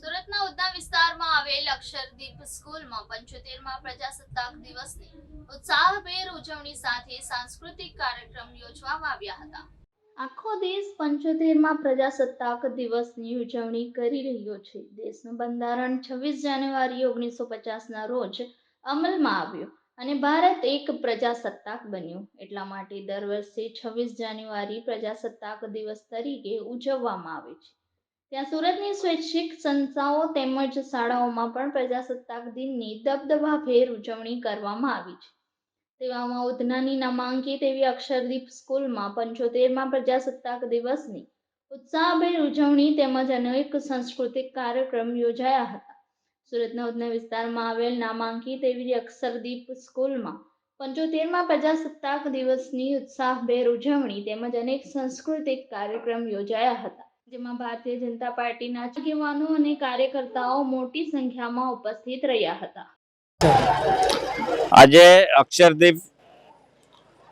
સુરતના ઉધના વિસ્તારમાં આવેલ અક્ષરદીપ સ્કૂલમાં પંચોતેરમાં પ્રજાસત્તાક દિવસની ઉત્સાહભેર ઉજવણી સાથે સાંસ્કૃતિક કાર્યક્રમ યોજવામાં આવ્યા હતા. આખો દેશ પંચોતેરમાં પ્રજાસત્તાક દિવસની ઉજવણી કરી રહ્યો છે. દેશનું બંધારણ છવ્વીસ જાન્યુઆરી ઓગણીસો પચાસના રોજ અમલમાં આવ્યું અને ભારત એક પ્રજાસત્તાક બન્યું. એટલા માટે દર વર્ષે છવ્વીસ જાન્યુઆરી પ્રજાસત્તાક દિવસ તરીકે ઉજવવામાં આવે છે. ત્યાં સુરતની સ્વૈચ્છિક સંસ્થાઓ તેમજ શાળાઓમાં પણ પ્રજાસત્તાક દિનની દબદબાભેર ઉજવણી કરવામાં આવી છે. તેવામાં ઉધનાની નામાંકિત એવી અક્ષરદીપ સ્કૂલમાં પંચોતેરમાં પ્રજાસત્તાક દિવસની ઉત્સાહભેર ઉજવણી તેમજ અનેક સાંસ્કૃતિક કાર્યક્રમ યોજાયા હતા. સુરતના ઉધના વિસ્તારમાં આવેલ નામાંકિત એવી અક્ષરદીપ સ્કૂલમાં પંચોતેરમાં પ્રજાસત્તાક દિવસની ઉત્સાહભેર ઉજવણી તેમજ અનેક સાંસ્કૃતિક કાર્યક્રમ યોજાયા હતા. જેમાં ભારતીય જનતા પાર્ટીના આગેવાનો અને કાર્યકર્તાઓ મોટી સંખ્યામાં ઉપસ્થિત રહ્યા હતા. આજે અક્ષરદીપ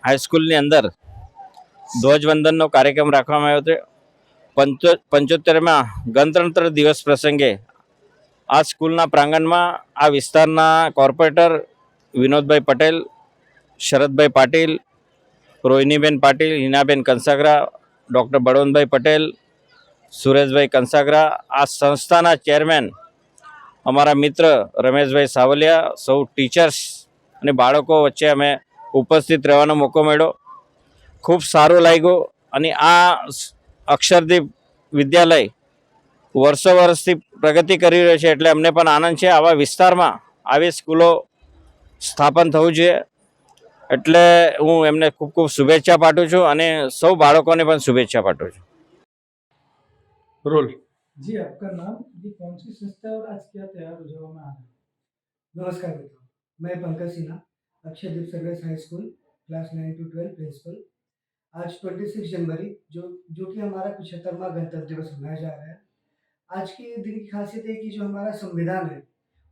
હાઈસ્કૂલની અંદર ધ્વજવંદનનો કાર્યક્રમ રાખવામાં આવ્યો હતો. પંચો, પંચોતેરમાં ગણતંત્ર દિવસ પ્રસંગે આ સ્કૂલના પ્રાંગણમાં આ વિસ્તારના કોર્પોરેટર વિનોદભાઈ પટેલ, શરદભાઈ પાટીલ, રોહિણીબેન પાટીલ, હિનાબેન કંસાગરા, ડૉક્ટર બળવંતભાઈ પટેલ સુરેશભાઈ કંસાગરા, આ સંસ્થાના ચેરમેન અમારા મિત્ર રમેશભાઈ સાવલિયા, સૌ ટીચર્સ અને બાળકો વચ્ચે અમે ઉપસ્થિત રહેવાનો મોકો મળ્યો. ખૂબ સારું લાગ્યું અને આ અક્ષરદીપ વિદ્યાલય વર્ષો વર્ષથી પ્રગતિ કરી રહ્યો છે એટલે અમને પણ આનંદ છે. આવા વિસ્તારમાં આવી સ્કૂલો સ્થાપન થવું જોઈએ. એટલે હું એમને ખૂબ ખૂબ શુભેચ્છા પાઠવું છું અને સૌ બાળકોને પણ શુભેચ્છા પાઠવું છું. रोल। जी, आपका नाम? जी कौन सी संस्था और आज क्या त्यौहार उजवવામાં आ रहा नमस्कार मित्रों, मैं Pankaj Sinha Akshardeep service high school, class nine to twelve principal. आज 26 जनवरी, जो जो कि हमारा पिछहत्तरवा गणतंत्र दिवस मनाया जा रहा है। आज के दिन की खासियत है कि जो हमारा संविधान है,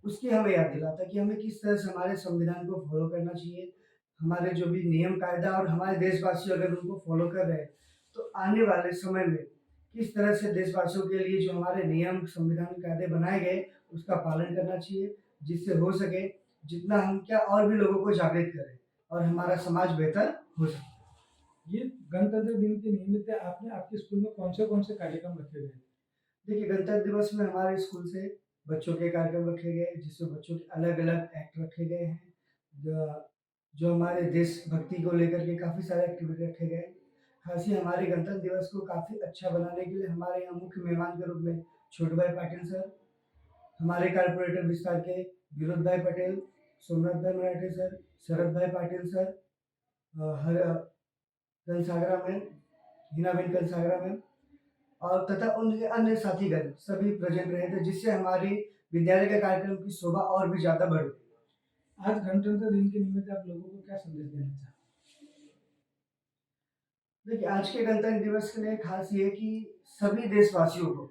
उसकी हमें याद दिलाता कि हमें किस तरह से हमारे संविधान को फॉलो करना चाहिए। हमारे जो भी नियम कायदा और हमारे देशवासी अगर उनको फॉलो कर रहे हैं तो आने वाले समय में किस तरह से देशवासियों के लिए जो हमारे नियम संविधान कायदे बनाए गए उसका पालन करना चाहिए जिससे हो सके जितना हम क्या और भी लोगों को जागृत करें और हमारा समाज बेहतर हो सके। ये गणतंत्र दिन के निमित्त आपने आपके स्कूल में कौन से कौन से कार्यक्रम रखे गए? देखिए गणतंत्र दिवस में हमारे स्कूल से बच्चों के कार्यक्रम रखे गए जिसमें बच्चों के अलग अलग एक्ट रखे गए हैं। जो- हमारे देशभक्ति को लेकर के काफ़ी सारे एक्टिविटी रखे गए। खास हमारे गणतंत्र दिवस को काफ़ी अच्छा बनाने के लिए हमारे यहाँ मुख्य मेहमान के रूप में छोटू भाई पाटिल सर, हमारे कारपोरेटर विस्तार के विनोद भाई पटेल सोमनाथ भाई मराठे सर शरद भाई पाटिल सर हर कंसागरा में, हिनाबेन कंसागरा में, और तथा उनके अन्य साथीगण सभी प्रेजेंट रहे थे, जिससे हमारी विद्यालय के कार्यक्रम की शोभा और भी ज़्यादा बढ़। आज गणतंत्र दिन के निमित्त आप लोगों को क्या संदेश देना चाहते देखिए, आज के गणतंत्र दिवस के लिए खास ये कि सभी देशवासियों को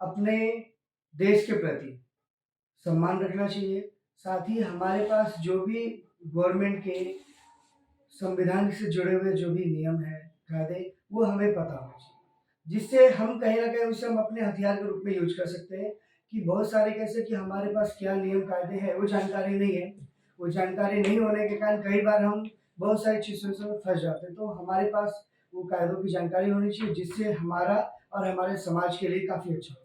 अपने देश के प्रति सम्मान रखना चाहिए। साथ ही हमारे पास जो भी गवर्नमेंट के संविधान से जुड़े हुए जो भी नियम है, कायदे, वो हमें पता होना चाहिए। जिससे हम कहीं ना कहीं उसे हम अपने हथियार के रूप में यूज़ कर सकते हैं कि बहुत सारे कैसे कि हमारे पास क्या नियम कायदे हैं, वो जानकारी नहीं है। वो जानकारी नहीं होने के कारण कई बार हम बहुत सारी चीज़ों से फंस जाते हैं। तो हमारे पास वो कायदों की जानकारी होनी चाहिए, जिससे हमारा और हमारे समाज के लिए काफ़ी अच्छा हो